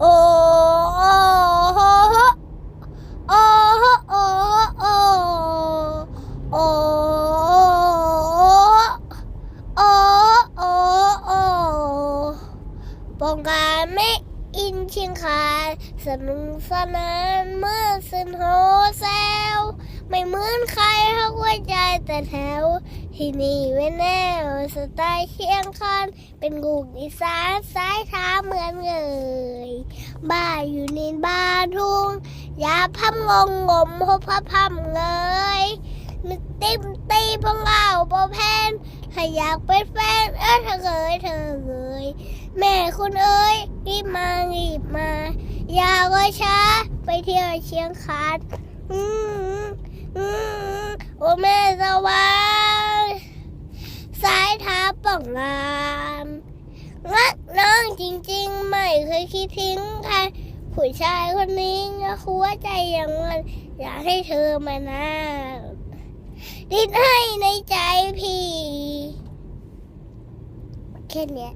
โอ้โอ้โอ้โอ้โอ้โอ้โอ้โอ้โอ้โอ้ปองการไม่อินชียงคานสนุกสนานเมื่อสินโฮแซวไม่เหมือนใครเขาหัวใจแต่แถว ที่นี่เว้นแนวสไตล์เชียงคานเป็นกูกอีสานสายท้าเหมือนเงย บ้านอยู่ในบ้านทุ่งยาพับงงงมพบพับพับเงยมีติมตีพงเอาโปแพนถ้าอยากเป็นแฟนเออเธอเคยเธอเคยแม่คุณเอ้ยรีบมารีบมา อย่าว่าช้าไปเที่ยวเชียงคานอืมอืมโอ้แม่สวรรค์สายท้าป่องลามรักน้องจริง เคยคิดทิ้งใครผู้ชายคนนี้ก็หัวใจอย่างมันอยากให้เธอมานาดิ้นให้ในใจพี่แค่นี้